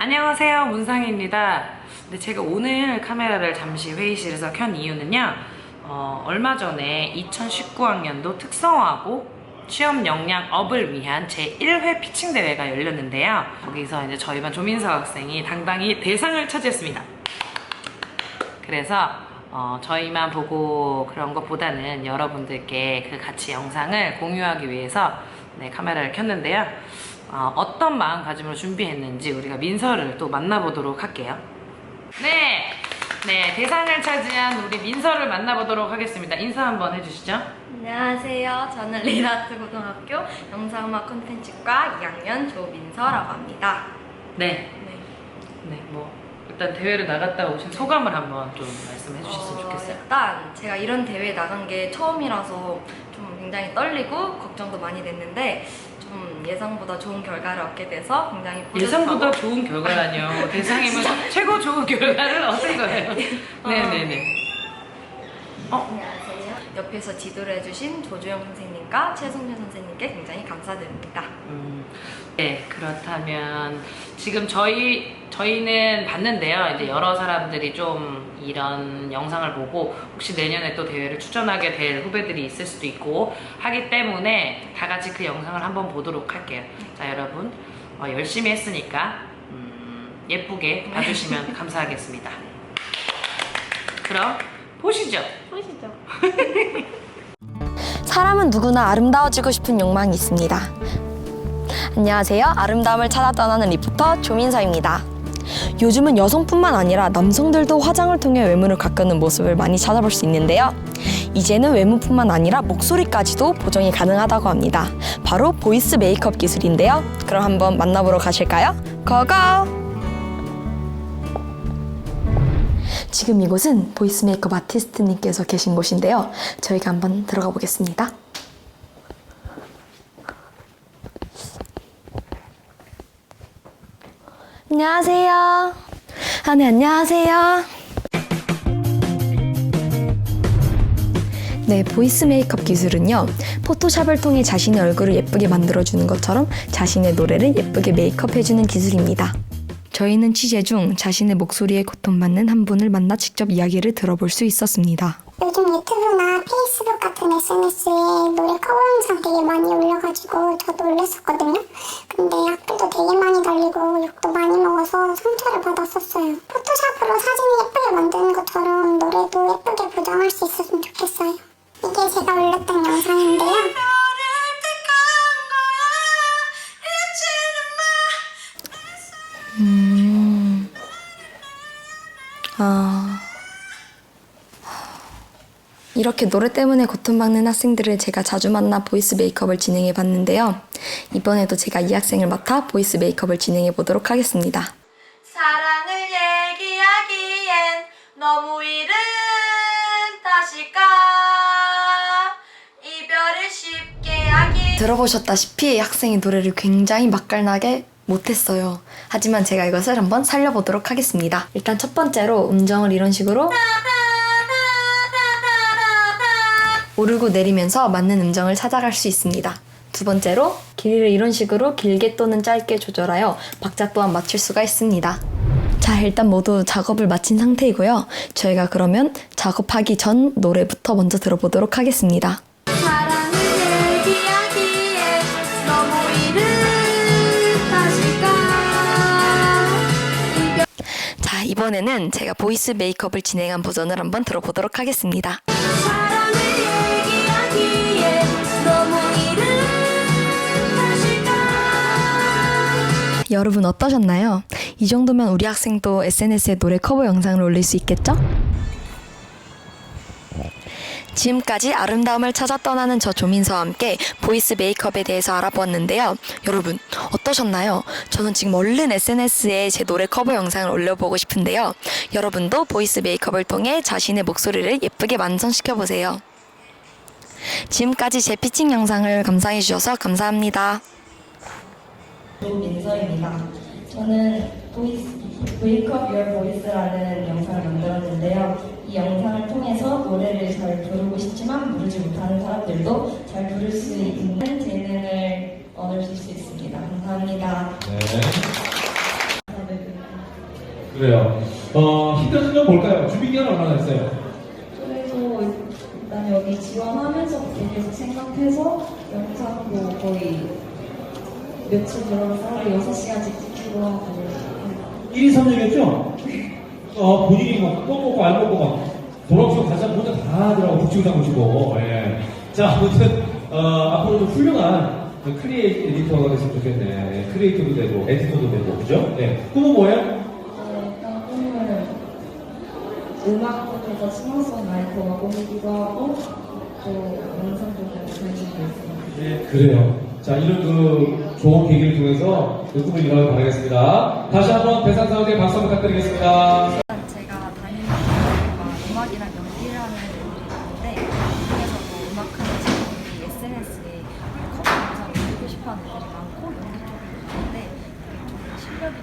안녕하세요. 문상입니다. 근데 제가 오늘 카메라를 잠시 회의실에서 켠 이유는요. 어, 얼마 전에 2019학년도 특성화고 취업 역량 업을 위한 제1회 피칭 대회가 열렸는데요. 거기서 이제 저희 반 조민석 학생이 당당히 대상을 차지했습니다. 그래서 어, 저희만 보고 그런 것보다는 여러분들께 그 같이 영상을 공유하기 위해서 네, 카메라를 켰는데요. 어, 떤 마음가짐으로 준비했는지 우리가 민서를 또 만나보도록 할게요. 네, 네 대상을 차지한 우리 민서를 만나보도록 하겠습니다. 인사 한번 해주시죠. 안녕하세요. 저는 리라트 고등학교 영상음악 콘텐츠과 2학년 조민서라고 합니다. 네, 네. 네, 뭐 일단 대회를 나갔다 오신 소감을 한번 좀 말씀해 주셨으면 어, 좋겠어요. 일단 제가 이런 대회에 나간 게 처음이라서 좀 굉장히 떨리고 걱정도 많이 됐는데 좀 예상보다 좋은 결과를 얻게 돼서 굉장히 뿌듯하고 예상보다 좋은 결과라뇨. 대상이면 최고 좋은 결과를 얻은 거예요. 네네네. 어, 안녕하세요. 옆에서 지도를 해주신 조주영 선생님과 최성준 선생님께 굉장히 감사드립니다. 음, 네, 그렇다면 지금 저희 저희는 봤는데요. 이제 여러 사람들이 좀 이런 영상을 보고 혹시 내년에 또 대회를 출전하게 될 후배들이 있을 수도 있고 하기 때문에 다 같이 그 영상을 한번 보도록 할게요. 자, 여러분 어, 열심히 했으니까 음, 예쁘게 봐주시면 감사하겠습니다. 그럼 보시죠. 보시죠. 사람은 누구나 아름다워지고 싶은 욕망이 있습니다. 안녕하세요. 아름다움을 찾아 떠나는 리포터 조민서입니다. 요즘은 여성뿐만 아니라 남성들도 화장을 통해 외모를 가꾸는 모습을 많이 찾아볼 수 있는데요. 이제는 외모뿐만 아니라 목소리까지도 보정이 가능하다고 합니다. 바로 보이스 메이크업 기술인데요. 그럼 한번 만나보러 가실까요? 고고! 지금 이곳은 보이스 메이크업 아티스트님께서 계신 곳인데요. 저희가 한번 들어가 보겠습니다. 안녕하세요. 아, 네, 안녕하세요. 네, 보이스 메이크업 기술은요, 포토샵을 통해 자신의 얼굴을 예쁘게 만들어주는 것처럼 자신의 노래를 예쁘게 메이크업해주는 기술입니다. 저희는 취재 중 자신의 목소리에 고통받는 한 분을 만나 직접 이야기를 들어볼 수 있었습니다. 요즘 유튜브나 페이스북 같은 SNS에 노래 커버 영상 되게 많이 올려가지고 저도 올렸었거든요. 근데 악플도 되게 많이 달리고 욕도 많이 먹어서 상처를 받았었어요. 포토샵으로 사진을 예쁘게 만드는 것처럼 노래도 예쁘게 보정할 수 있었으면 좋겠어요. 아. 이렇게 노래 때문에 고통받는 학생들을 제가 자주 만나 보이스 메이크업을 진행해 봤는데요. 이번에도 제가 이 학생을 맡아 보이스 메이크업을 진행해 보도록 하겠습니다. 사랑을 얘기하기엔 너무 이른 탓일까 이별을 쉽게 하기 들어보셨다시피 학생이 노래를 굉장히 맛깔나게 못했어요. 하지만 제가 이것을 한번 살려보도록 하겠습니다. 일단 첫 번째로 음정을 이런 식으로 오르고 내리면서 맞는 음정을 찾아갈 수 있습니다. 두 번째로 길이를 이런 식으로 길게 또는 짧게 조절하여 박자 또한 맞출 수가 있습니다. 자, 일단 모두 작업을 마친 상태이고요. 저희가 그러면 작업하기 전 노래부터 먼저 들어보도록 하겠습니다. 이번에는 제가 보이스 메이크업을 진행한 버전을 한번 들어보도록 하겠습니다. 여러분 어떠셨나요? 이 정도면 우리 학생도 SNS에 노래 커버 영상을 올릴 수 있겠죠? 지금까지 아름다움을 찾아 떠나는 저 조민서와 함께 보이스 메이크업에 대해서 알아보았는데요. 여러분 어떠셨나요? 저는 지금 얼른 SNS에 제 노래 커버 영상을 올려보고 싶은데요. 여러분도 보이스 메이크업을 통해 자신의 목소리를 예쁘게 완성시켜 보세요. 지금까지 제 피칭 영상을 감상해 주셔서 감사합니다. 민서입니다. 저는 보이스, 메이크업 Your Voice라는 영상을 만들었는데요. 이 영상을 통해서 노래를 잘 부르고 싶지만 부르지 못하는 사람들도 잘 부를 수 있는 재능을 얻을 수 있습니다. 감사합니다. 네. 그래요. 어, 힘든 점 뭘까요? 준비 기간 얼마나 됐어요? 그래서 일단 여기 지원하면서부터 계속 생각해서 영상도 거의 며칠 들어서 하루에 6시간씩 찍기도 하고 1위 3력이었죠? 어, 본인이 뭐, 똥 먹고 알 먹고 막, 돌아오시고 가자 혼자 다 하더라고, 북치고 잡으시고, 예. 자, 아무튼, 어, 앞으로도 훌륭한 그 크리에이터가 됐으면 좋겠네. 예, 크리에이터도 되고, 에디터도 되고, 그죠? 네. 꿈은 뭐예요? 어, 일단 꿈을 음악 쪽에서 싱어송라이터가 꾸미기도 하고 또 영상 쪽으로 관심도 있습니다. 네, 그래요. 자, 이런 그 좋은 계기를 통해서 그 꿈을 이루길 바라겠습니다. 다시 한번 대상사원의 박수 부탁드리겠습니다. 제가 다니는 음악이랑 연기를 하는 있는데 그중에서도 음악하는 친구들이 SNS에 커버 영상을 올리고 싶어하는 애들이 많고 연기 가는데 그게 좀 실력이